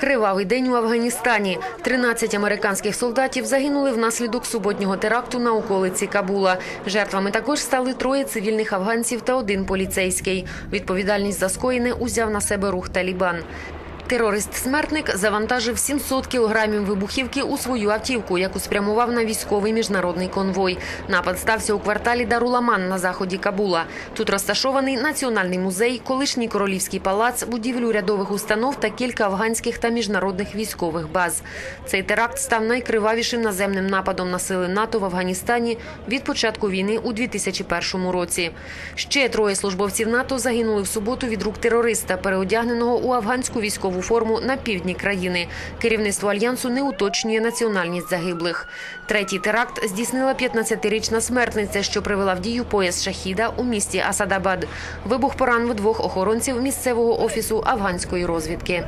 Кривавий день у Афганістані. 13 американських солдатів загинули внаслідок суботнього теракту на околиці Кабула. Жертвами також стали троє цивільних афганців та один поліцейський. Відповідальність за скоєне узяв на себе рух Талібан. Терорист-смертник завантажив 700 кілограмів вибухівки у свою автівку, яку спрямував на військовий міжнародний конвой. Напад стався у кварталі Даруламан на заході Кабула. Тут розташований національний музей, колишній королівський палац, будівлю урядових установ та кілька афганських та міжнародних військових баз. Цей теракт став найкривавішим наземним нападом на сили НАТО в Афганістані від початку війни у 2001 році. Ще троє службовців НАТО загинули в суботу від рук терориста, переодягненого у афганську військову форму на півдні країни. Керівництво альянсу не уточнює національність загиблих. Третій теракт здійснила 15-річна смертниця, що привела в дію пояс Шахіда у місті Асадабад. Вибух поранив двох охоронців місцевого офісу афганської розвідки.